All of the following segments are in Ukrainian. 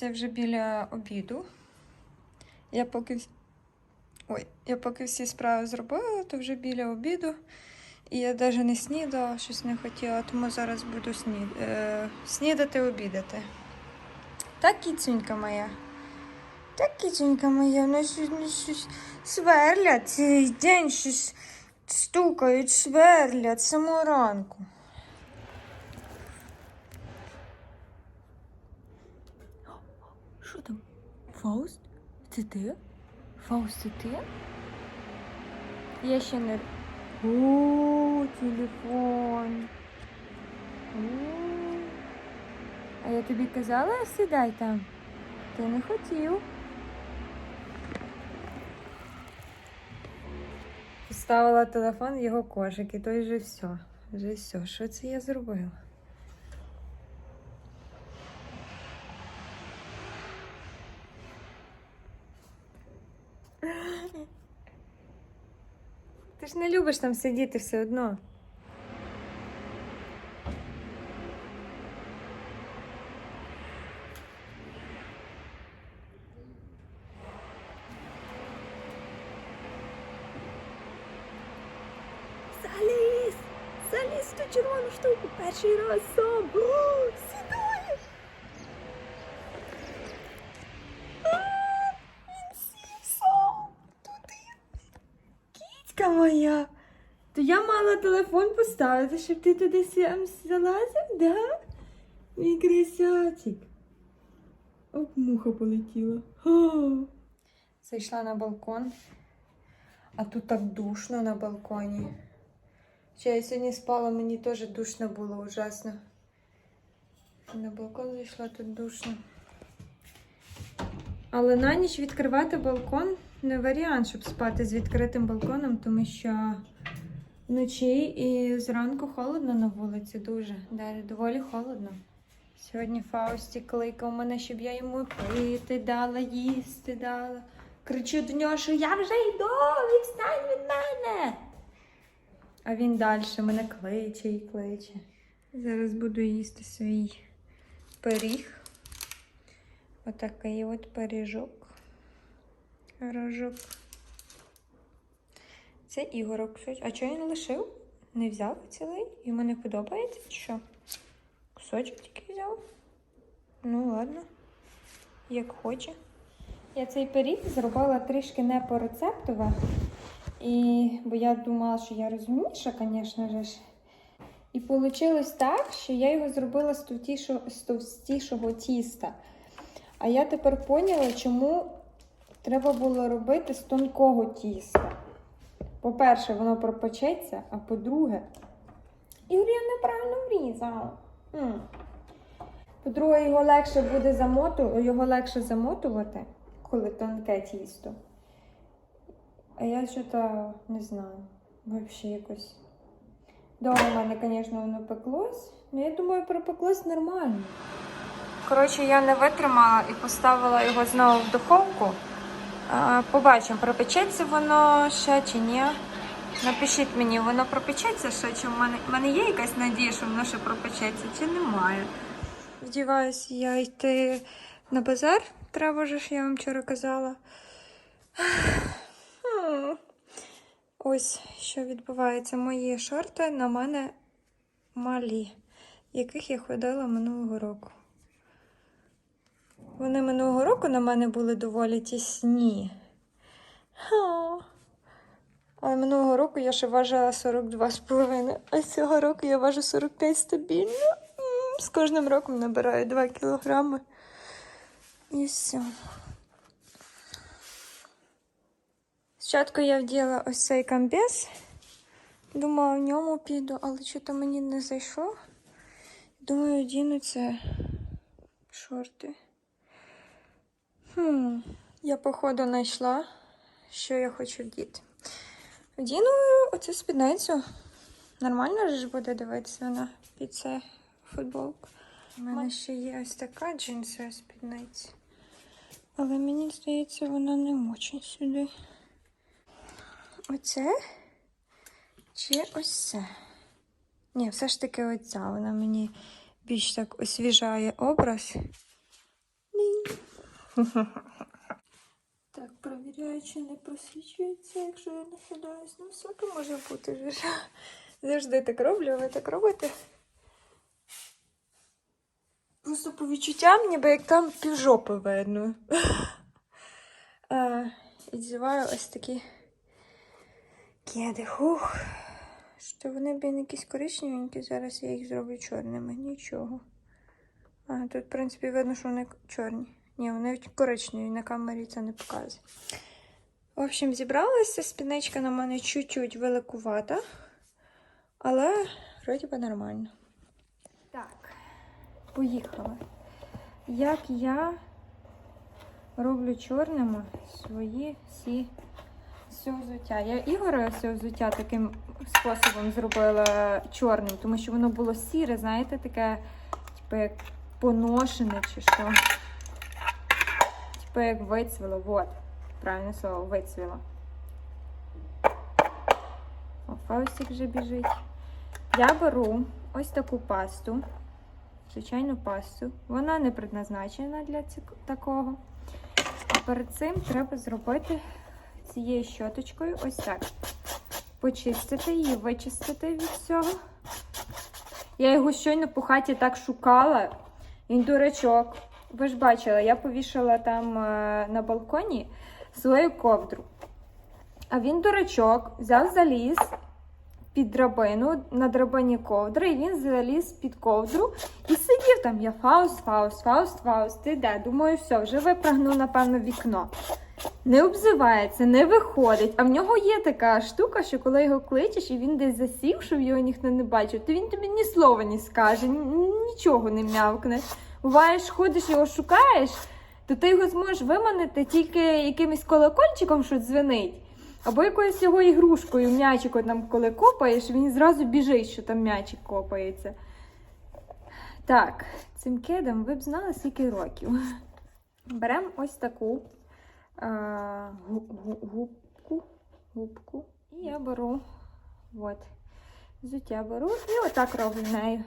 Це вже біля обіду. Я поки. Ой, я поки всі справи зробила, то вже біля обіду. І я навіть не снідала, щось не хотіла, тому зараз буду сні... е... снідати, обідати. Так, кіцюнька моя. Так, кіцюнька моя, вона щось, сверлять цей день, щось стукають, сверлять самого ранку. Що там? Фауст? Це ти? Фауст, це ти? Я ще не. О, телефон. А я тобі казала, сідай там. Ти не хотів. Поставила телефон в його кошик, і той же все. Вже все. Що це я зробила? ж не любиш там сидіти все одно. Заліз! Заліз в ту червону штуку перший раз сам. Моя. То я мала телефон поставити, щоб ти туди сам залазив, да? Мій красавчик. Оп, муха полетіла. Ха. Зайшла на балкон, а тут так душно на балконі. Ще я сьогодні спала, мені теж душно було ужасно. На балкон зайшла тут душно. Але на ніч відкривати балкон не варіант, щоб спати з відкритим балконом, тому що вночі і зранку холодно на вулиці дуже. Далі доволі холодно. Сьогодні Фаусті кликав мене, щоб я йому пити дала, їсти дала. Кричу до нього, що я вже йду, відстань від мене. А він далі мене кличе і кличе. Зараз буду їсти свій пиріг. Отакий от пиріжок. Рожок. Це Ігорок. А чого він лишив? Не взяв цілий? Йому не подобається що? Кусочок тільки взяв. Ну, ладно, як хоче. Я цей пиріг зробила трішки не по рецептове. І, бо я думала, що я розумніша, звісно ж. І вийшло так, що я його зробила з товстішого тіста. А я тепер поняла, чому треба було робити з тонкого тіста. По-перше, воно пропечеться, а по-друге, Ігор, я неправильно врізала. По-друге, його легше буде замоту... його легше замотувати, коли тонке тісто. А я що-то не знаю. Взагалі якось. Довго в мене, звісно, воно пеклось. Ну, я думаю, пропеклось нормально. Коротше, я не витримала і поставила його знову в духовку. Побачимо, пропечеться воно ще чи ні. Напишіть мені, воно пропечеться ще, чи в мене, в мене є якась надія, що воно ще пропечеться, чи немає. Вдіваюся я йти на базар, треба ж я вам вчора казала. Ось що відбувається. Мої шорти на мене малі, яких я ходила минулого року. Вони минулого року на мене були доволі тісні. Але минулого року я ще важила 42,5, а цього року я важу 45 стабільно. З кожним роком набираю 2 кілограми. І все. Спочатку я вділа ось цей камбез. Думала, в ньому піду, але що-то мені не зайшло. Думаю, діну це шорти. Хм, я, походу, знайшла, що я хочу вдіти. Вдіну оцю спідницю. Нормально ж буде дивитися вона під це футболку. У мене ще є ось така джинсова спідниця. Але мені здається, вона не очень сюди. Оце чи ось це? Ні, все ж таки оця. Вона мені більш так освіжає образ. Так, провіряю, чи не просвічується, якщо я нахиляюсь. Ну, всяке може бути ж. Завжди так роблю, ви так робите. Просто по відчуттям, ніби як там півжопи видно. І діваю ось такі кеди. Хух. Що вони, блін, якісь коричневенькі, зараз я їх зроблю чорними. Нічого. А, тут, в принципі, видно, що вони чорні. Ні, вони коричневі, на камері це не показує. В общем, зібралася. Спідничка на мене чуть-чуть великувата, але вроді би нормально. Так, поїхали. Як я роблю чорними свої всі все взуття. Я Ігоре все взуття таким способом зробила чорним, тому що воно було сіре, знаєте, таке, типу, як поношене чи що. Типу, як вицвіло. Вот. Правильне слово, вицвіло. О, Фаустик вже біжить. Я беру ось таку пасту, звичайну пасту. Вона не предназначена для такого. А перед цим треба зробити цією щоточкою ось так. Почистити її, вичистити від всього. Я його щойно по хаті так шукала. Він дурачок. Ви ж бачили, я повішала там е, на балконі свою ковдру. А він дурачок, взяв заліз під драбину на драбині ковдри, і він заліз під ковдру і сидів там. Я Фауст, Фауст, Фауст, Фауст, ти де? Думаю, все, вже випрагнув, напевно, вікно. Не обзивається, не виходить. А в нього є така штука, що коли його кличеш і він десь засів, щоб його ніхто не бачив, то він тобі ні слова не скаже, нічого не м'явкне. Буваєш, ходиш його шукаєш, то ти його зможеш виманити тільки якимось колокольчиком, що дзвенить. Або якоюсь його ігрушкою, м'ячику там, коли копаєш, він зразу біжить, що там м'ячик копається. Так, цим кедом ви б знали, скільки років. Беремо ось таку гу- губку, губку. І я беру от, взуття беру і отак роблю нею.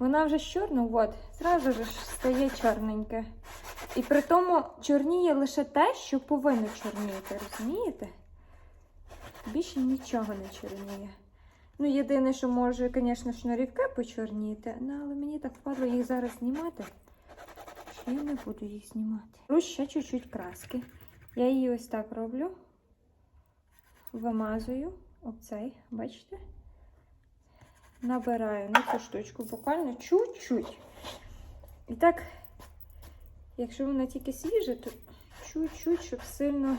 Вона вже з чорну, от, зразу ж стає чорненьке. І при тому чорніє лише те, що повинно чорніти, розумієте? Більше нічого не чорніє. Ну, єдине, що може, звісно, шнурівки почорніти, ну, але мені так впадло їх зараз знімати, що я не буду їх знімати. Беру ще чуть-чуть краски. Я її ось так роблю, вимазую оцей, бачите? Набираю на цю штучку буквально чуть-чуть. І так, якщо воно тільки свіже, то чуть-чуть, щоб сильно.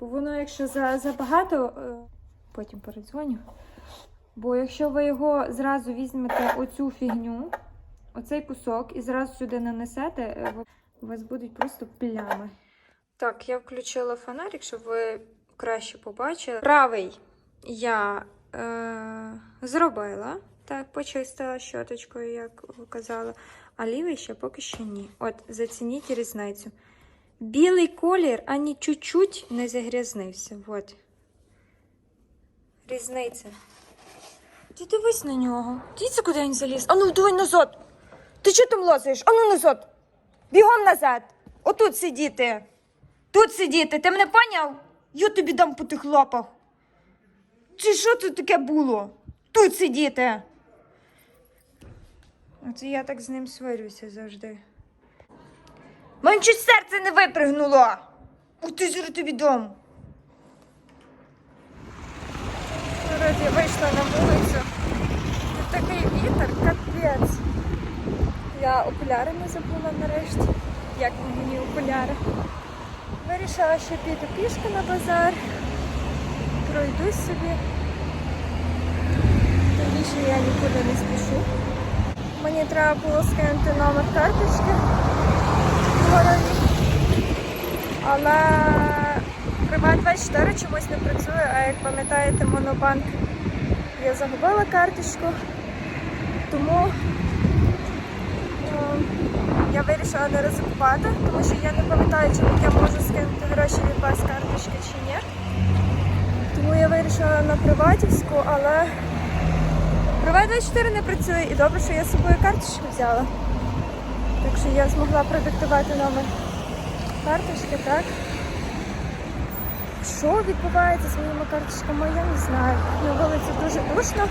Бо воно, якщо забагато, е, потім передзвоню. Бо якщо ви його зразу візьмете оцю фігню, оцей кусок, і зразу сюди нанесете, е, у вас будуть просто плями. Так, я включила фонарик, щоб ви краще побачили. Правий я е, зробила, так, почистила щоточкою, як ви казали, а лівий ще поки що ні. От, зацініть різницю. Білий колір ані чуть-чуть не загрязнився. От. Різниця. Ти дивись на нього. Дивіться, куди він заліз. Ану, давай назад. Ти чого там лазаєш? Ану назад. Бігом назад. Отут сидіти. Тут сидіти. Ти мене поняв? Я тобі дам по тих лапах. Чи що тут таке було? Тут сидіти. Оце я так з ним сварюся завжди. Мене чуть серце не випригнуло. Ух ти зараз тобі дам. Народ, я вийшла на вулицю. Тут такий вітер, капець. Я окуляри не забула нарешті. Як мені окуляри? Вирішила, що піду пішки на базар. Пройдусь собі. Тим більше я нікуди не спішу. Мені треба було скинути номер карточки в городі. Але Приват 24 чомусь не працює, а як пам'ятаєте, Монобанк я загубила карточку. Тому е, я вирішила не ризикувати, тому що я не пам'ятаю, чи я можу скинути гроші від вас карточки чи ні. Тому я вирішила на приватівську, але Приват 24 не працює і добре, що я з собою карточку взяла. Так що я змогла продиктувати номер карточки, так? Що відбувається з моїми карточками, я не знаю. На вулиці дуже душно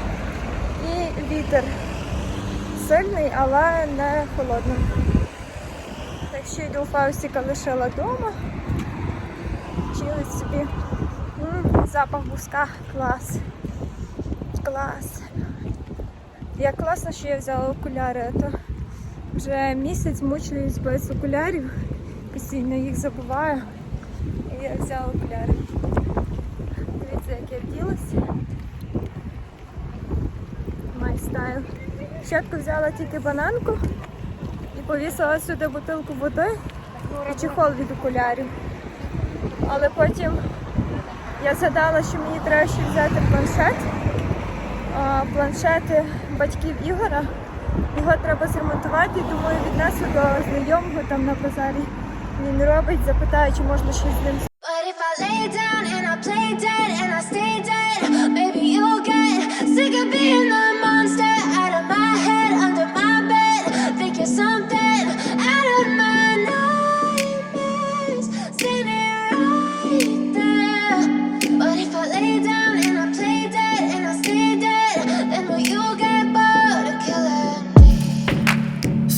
і вітер сильний, але не холодний. Так що йду Фаустіка лишила вдома. Чилить собі. Запах буска. Клас. Клас. Як класно, що я взяла окуляри, а то вже місяць мучуюсь без окулярів, постійно їх забуваю. І я взяла окуляри. Дивіться, як я вділася. Style. Спочатку взяла тільки бананку і повісила сюди бутилку води і чехол від окулярів. Але потім я згадала, що мені треба ще взяти планшет. Планшети батьків Ігора. Його треба зремонтувати, думаю, віднесу до знайомого там на базарі. Він робить, запитаю, чи можна щось з ним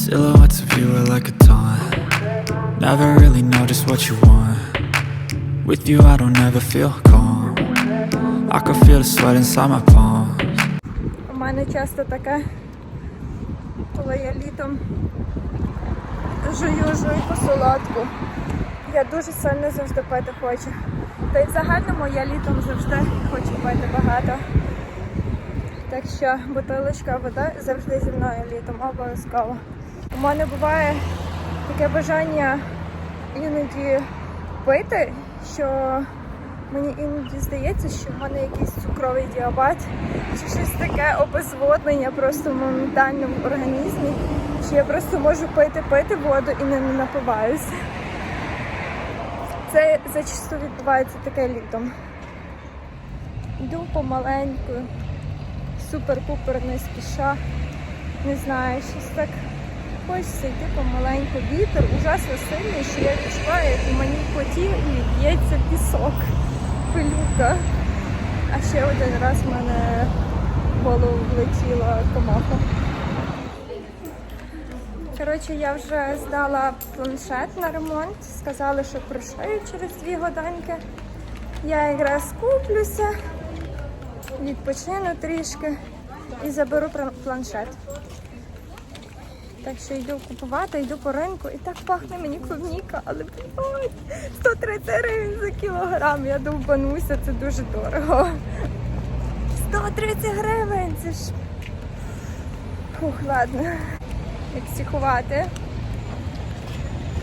Silhouettes of you are like a taunt. Never really know just what you want. With you, I don't ever feel calm. I can feel the sweat inside my palms. У мене часто таке, коли я літом жую жуйку солодку. Я дуже сильно завжди пити хочу. Та й в загальному я літом завжди хочу пити багато. Так що бутилочка води завжди зі мною літом, обов'язково. У мене буває таке бажання іноді пити, що Мені іноді здається, що в мене якийсь цукровий діабет чи щось таке обезводнення просто в організмі, що я просто можу пити, пити воду і не напиваюся. Це зачасту відбувається таке літом. Йду помаленьку, супер-пупер не спіша. Не знаю, щось так хочеться йти помаленьку. Вітер ужасно сильний, що я відчуваю, як у мені в поті і б'ється пісок пилюка. А ще один раз в мене в голову влетіла комаха. Коротше, я вже здала планшет на ремонт. Сказали, що пришию через дві годинки. Я якраз куплюся, відпочину трішки і заберу планшет. Так що йду купувати, йду по ринку і так пахне мені клубніка, але блядь, 130 гривень за кілограм. Я довбануся, це дуже дорого. 130 гривень, це ж. Фух, ладно. Як психувати.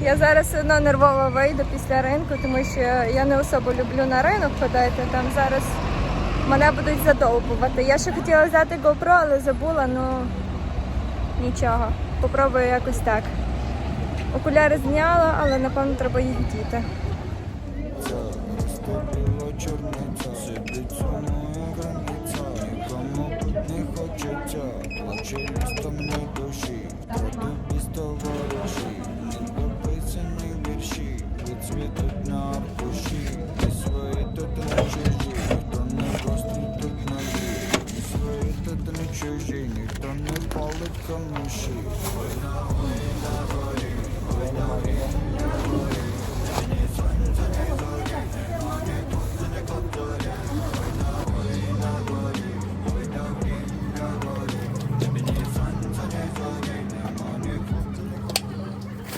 Я зараз все одно нервово вийду після ринку, тому що я не особо люблю на ринок ходити. Там зараз мене будуть задовбувати. Я ще хотіла взяти GoPro, але забула, ну нічого. Попробую якось так. Окуляри зняла, але напевно треба їх діти. Розтопила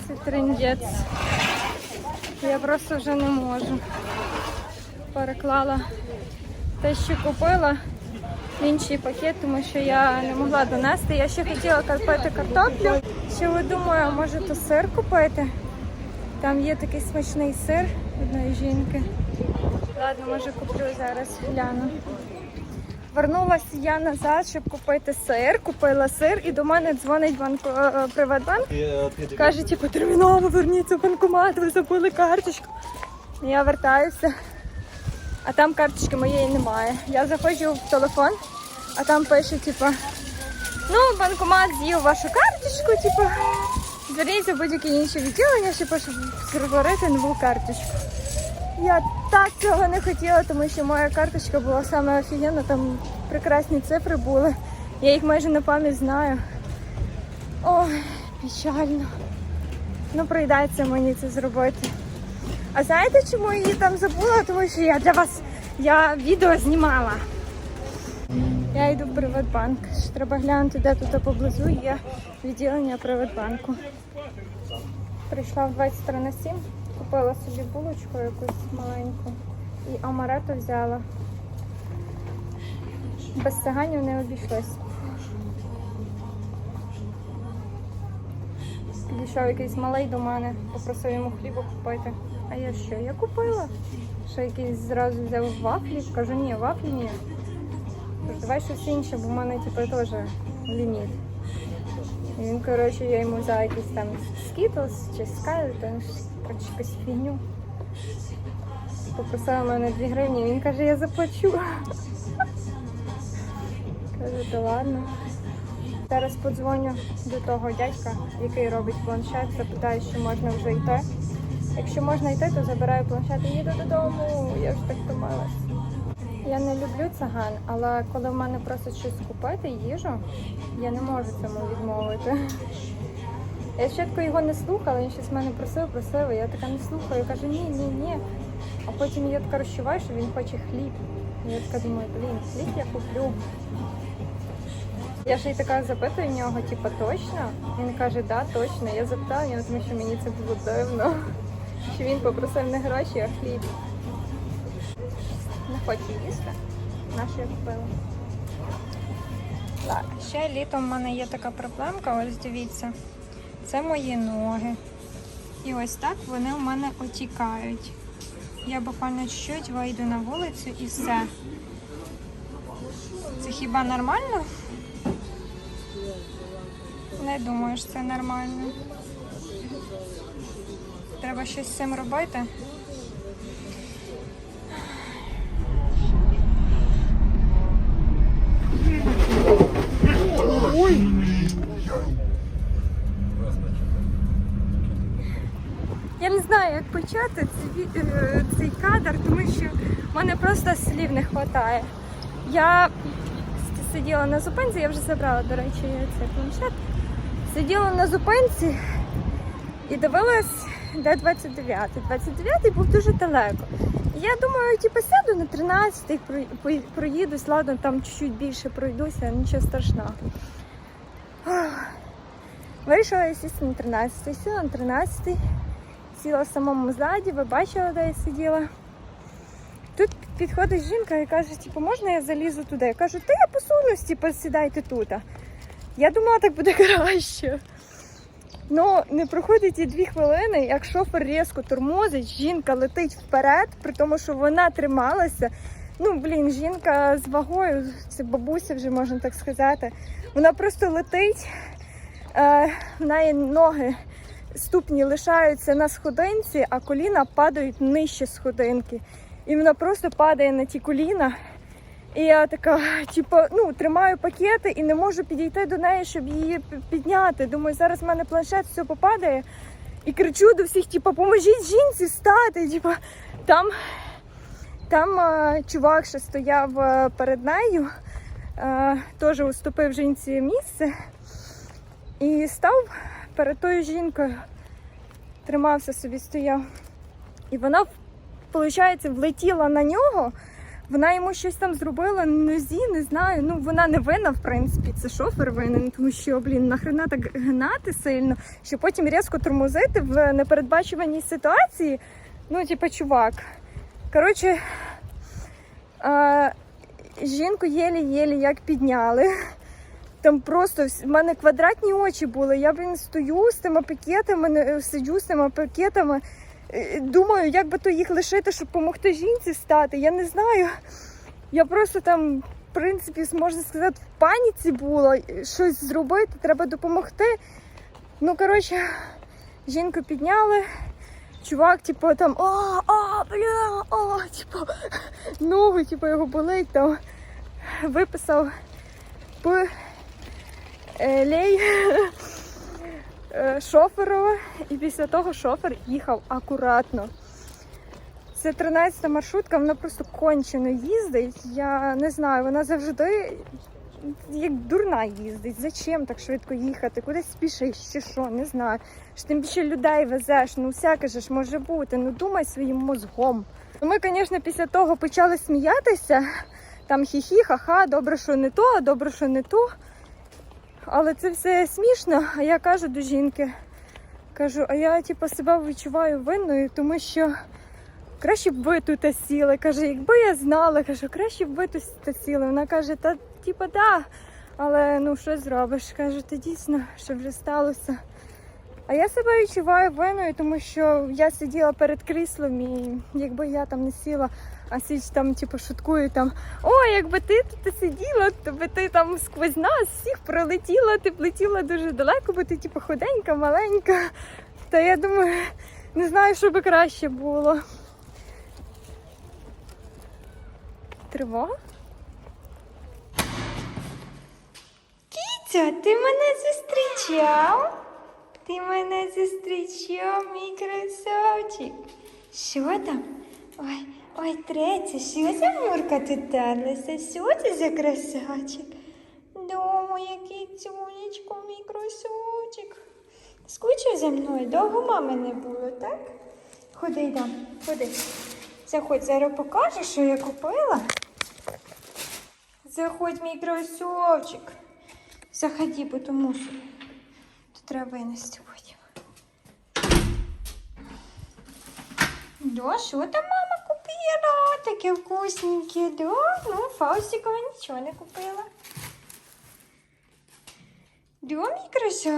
Це трендець. Я просто вже не можу. Переклала те, що купила інший пакет, тому що я не могла донести. Я ще хотіла купити картоплю. Ще от думаю, може то сир купити. Там є такий смачний сир одної жінки. Ладно, може куплю зараз, гляну. Вернулася я назад, щоб купити сир. Купила сир і до мене дзвонить банку е, Приватбанк. Каже, типу, терміново верніться в банкомат, ви забули карточку. Я вертаюся, а там карточки моєї немає. Я заходжу в телефон, а там пише, типу, ну, банкомат з'їв вашу карточку, типу, зверніться в будь-яке інше відділення, щоб створити нову карточку. Я так цього не хотіла, тому що моя карточка була саме офігенна, там прекрасні цифри були. Я їх майже на пам'ять знаю. Ой, печально. Ну, прийдеться мені це зробити. А знаєте, чому її там забула? Тому що я для вас я відео знімала. Я йду в Приватбанк. Ще Треба глянути, де тут поблизу є відділення Приватбанку. Прийшла в 23 на 7, купила собі булочку якусь маленьку і амарето взяла. Без циганів не обійшлось. Підійшов якийсь малий до мене, попросив йому хліба купити. А я що? Я купила. Що якийсь зразу взяв вафлі. Кажу, ні, вафлі ні. Кажу, давай щось інше, бо в мене типу, теж ліміт. І він, коротше, я йому взяла якийсь там скітлс чи скайлетон, коротше, якусь фігню. Попросила мене 2 гривні, він каже, я заплачу. Кажу, то ладно. Зараз подзвоню до того дядька, який робить планшет, запитаю, чи можна вже йти. Якщо можна йти, то забираю планшет і їду додому. Я вже так втомилась. Я не люблю цаган, але коли в мене просять щось купити, їжу, я не можу цьому відмовити. Я спочатку його не слухала, він щось мене просив, просив, я така не слухаю, кажу, ні, ні, ні. А потім я така розчуваю, що він хоче хліб. Я така думаю, блін, хліб я куплю. Я ще й така запитую в нього, типу, точно? Він каже, да, точно. Я запитала тому що мені це було дивно. Що він попросив не гроші, а хліб. Не хоче їсти. Нашу я купила. Так, ще літом в мене є така проблемка, ось дивіться. Це мої ноги. І ось так вони в мене отікають. Я буквально чуть-чуть вийду на вулицю і все. Це хіба нормально? Не думаю, що це нормально. Треба щось з цим робити. Я не знаю, як почати цей, е, цей кадр, тому що в мене просто слів не вистачає. Я сиділа на зупинці, я вже забрала, до речі, цей планшет. Сиділа на зупинці і дивилась, де 29-й. 29-й був дуже далеко. Я думаю, типу, сяду на 13-й, проїдусь, ладно, там чуть-чуть більше пройдуся, нічого страшного. Вирішила я сісти на 13-й, сіла на 13-й, сіла в самому ззаді, ви бачили, де я сиділа. Тут підходить жінка і каже, типу, можна я залізу туди? Я кажу, та я посунусь, типу, сідайте тут. Я думала, так буде краще. Ну, не проходить і дві хвилини, як шофер різко тормозить, жінка летить вперед, при тому, що вона трималася. Ну, блін, жінка з вагою, це бабуся вже можна так сказати. Вона просто летить, е, в неї ноги, ступні лишаються на сходинці, а коліна падають нижче сходинки. І вона просто падає на ті коліна. І я така, типу, ну, тримаю пакети і не можу підійти до неї, щоб її підняти. Думаю, зараз в мене планшет все попадає. І кричу до всіх, типу, поможіть жінці стати. Типу, там там е, чувак, що стояв е, перед нею, е, теж уступив жінці місце і став перед тою жінкою, тримався собі, стояв. І вона, виходить, влетіла на нього. Вона йому щось там зробила на нозі, не знаю. Ну вона не винна, в принципі, це шофер винен, тому що, блін, нахрена так гнати сильно, що потім різко тормозити в непередбачуваній ситуації. Ну, типу, чувак. Коротше, е, жінку єлі-єлі як підняли. Там просто в мене квадратні очі були. Я блін стою з тими пакетами, сиджу з тими пакетами. Е, Думаю, як би то їх лишити, щоб допомогти жінці стати. Я не знаю. Я просто там, в принципі, можна сказати, в паніці була. Щось зробити, треба допомогти. Ну, коротше, жінку підняли. Чувак, типу, там, а, а, бля, а, типу, ногу, типу, його болить там. Виписав п е, лей е, шоферу, і після того шофер їхав акуратно. Це 13 маршрутка, вона просто кончено їздить. Я не знаю, вона завжди як дурна їздить. Зачем так швидко їхати? Кудись спішиш чи що, не знаю. Що тим більше людей везеш, ну всяке ж може бути. Ну думай своїм мозгом. Ну, Ми, звісно, після того почали сміятися. Там хі-хі, ха-ха, добре, що не то, добре, що не то. Але це все смішно. А я кажу до жінки, кажу, а я типу, себе відчуваю винною, тому що краще б ви тут сіли. Каже, якби я знала, кажу, краще б ви тут сіли. Вона каже, та типу, да. Але ну що зробиш? Каже, та дійсно, що вже сталося. А я себе відчуваю винною, тому що я сиділа перед кріслом, і якби я там не сіла, а січ там, типу, шуткую там, о, якби ти тут сиділа, то би ти там сквозь нас всіх пролетіла, ти б летіла дуже далеко, бо ти типу худенька, маленька. Та я думаю, не знаю, що би краще було. Тривога? Кітя, ти мене зустрічав? Ти мене зустрічав, мій красавчик. Що там? Ой, ой, третє, що за Мурка тут терлася? Що це за красавчик? Дому, який цюнечко, мій красавчик. Скучив за мною, довго мами не було, так? Ходи, йдем, ходи. Заходь, зараз покажу, що я купила. Заходь, мій красавчик. Заходи, бо то мусор. То треба винести потім. Да, що там Таке вкусненьке, да? Ну, Фаустикова нічого не купила. Да, мій красавчик.